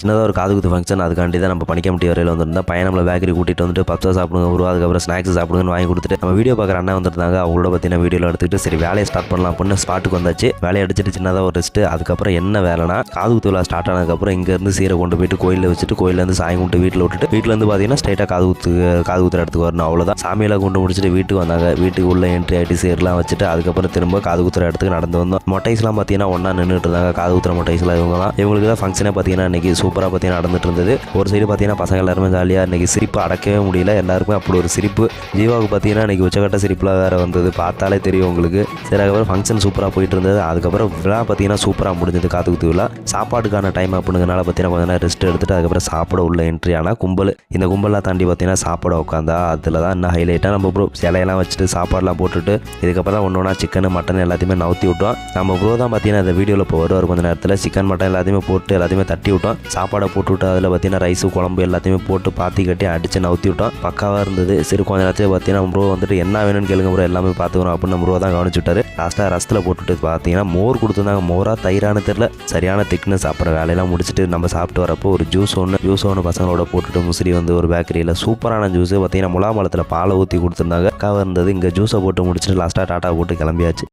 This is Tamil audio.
சின்னதாக ஒரு காது குத்து ஃபங்க்ஷன் அதுக்காண்டி தான் நம்ம பணிக்க முடிய வரையில் வந்திருந்தோம். பையன் நம்மளை பேக்கரி கூட்டிகிட்டு வந்துட்டு பப்ஸா சாப்பிடுங்க ஒரு அதுக்கப்புறம் ஸ்நாக்ஸ் சாப்பிடுங்கன்னு வாங்கி கொடுத்துட்டு நம்ம வீடியோ பார்க்குற அண்ணா வந்திருந்தாங்க. அவங்களோட பார்த்தீங்கன்னா வீடியோவில் எடுத்துக்கிட்டு சரி வேலையை ஸ்டார்ட் பண்ணலாம் அப்படின்னு ஸ்பாட்டுக்கு வந்தாச்சு. வேலையை அடிச்சிட்டு சின்னதாக ஒரு ரெஸ்ட்டு அதுக்கப்புறம் என்ன வேலைனா காது குத்து விழா ஸ்டார்ட் ஆனதுக்கப்புறம் இங்கேருந்து சீரை கொண்டு போயிட்டு கோயிலில் வச்சுட்டு கோயிலேருந்து சாயம் கொண்டு வீட்டில் விட்டுட்டு வீட்டிலேருந்து பார்த்தீங்கன்னா ஸ்ட்ரைட்டாக காது குத்து காது குத்துற இடத்துக்கு வரணும். அவ்வளோதான் சாமியெல்லாம் கொண்டு முடிச்சுட்டு வீட்டுக்கு வந்தாங்க. வீட்டுக்கு உள்ள என்ட்ரி ஆகிட்டு சீரெலாம் வச்சுட்டு அதுக்கப்புறம் திரும்ப காது குத்துற இடத்துக்கு நடந்து வந்தோம். மொட்டைஸ்லாம் பார்த்தீங்கன்னா ஒன்றா நின்றுட்டு இருந்தாங்க. காது குத்துற மொட்டைஸ்லாம் இவங்கலாம் இவங்களுக்கு தான் ஃபங்க்ஷனே பார்த்தீங்கன்னா இன்றைக்கி சூப்பராக பார்த்தீங்கன்னா நடந்துட்டு இருந்தது ஒரு சைடு பார்த்தீங்கன்னா பசங்க எல்லாருமே ஜாலியாக இன்றைக்கி சிரிப்பு அடக்கவே முடியல. எல்லாருக்குமே அப்படி ஒரு சிரிப்பு. ஜீவாவுக்கு பார்த்தீங்கன்னா இன்றைக்கி உச்சக்கட்ட சிரிப்புலாம் வேறு வந்தது. பார்த்தாலே தெரியும் உங்களுக்கு. சரி அதுக்கப்புறம் ஃபங்க்ஷன் சூப்பராக போயிட்டு இருந்தது அதுக்கப்புறம் விழா பார்த்தீங்கன்னா சூப்பராக முடிஞ்சது காத்துக்குத்து விழா. சாப்பாட்டுக்கான டைம் அப்படிங்கிறனால பார்த்தீங்கன்னா கொஞ்ச நேரம் ரெஸ்ட் எடுத்துட்டு அதுக்கப்புறம் சாப்பிட உள்ள என்ட்ரி ஆனால் கும்பல். இந்த கும்பலாம் தாண்டி பார்த்தீங்கன்னா சாப்பிட உட்காந்தா அதில் தான் இன்னும் ஹைலைட்டாக நம்ம ப்ரோ சிலையெல்லாம் வச்சுட்டு சாப்பாடுலாம் போட்டுட்டு இதுக்கப்புறம் தான் ஒன்று ஒன்றா சிக்கன் மட்டன் எல்லாத்தையுமே நவுத்தி விட்டோம். நம்ம ப்ரோ தான் பார்த்தீங்கன்னா இந்த வீடியோவில் இப்போ வருவார் கொஞ்ச நேரத்தில். சிக்கன் மட்டன் எல்லாத்தையுமே போட்டு எல்லாத்தையுமே தட்டி விட்டோம். சாப்பாடை போட்டு விட்டு அதில் பார்த்தீங்கன்னா ரைஸு குழம்பு எல்லாத்தையுமே போட்டு பாத்தி கட்டி அடித்து நவுத்தி விட்டோம். பக்காவாக இருந்தது. சரி கொஞ்ச நேரத்தில் பார்த்தீங்கன்னா ப்ரோ வந்துட்டு என்ன வேணும்னு கேளுங்க ப்ரோ எல்லாமே பார்த்துக்கிறோம் அப்படின்னு ப்ரோ தான் கவனிச்சு விட்டாரு லாஸ்ட்டாக ரசத்தில் போட்டுட்டு பார்த்தீங்கன்னா மோர் கொடுத்துருந்தாங்க. மோராக தயிரான தெரில சரியான திக்னஸ் அப்புறம் வேலையெல்லாம் முடிச்சுட்டு நம்ம சாப்பிட்டு வரப்போ ஒரு ஜூஸ் ஒன்று ஜூஸ் ஒன்று பசங்களோட போட்டுட்டு முசிறி வந்து ஒரு பேக்கரியில் சூப்பரான ஜூஸ் பார்த்தீங்கன்னா முலாமலத்தில் பாலை ஊற்றி கொடுத்துருந்தாங்க. அக்காவாக இருந்தது. இங்கே ஜூஸை போட்டு முடிச்சுட்டு லாஸ்ட்டாக டாட்டா போட்டு கிளம்பியாச்சு.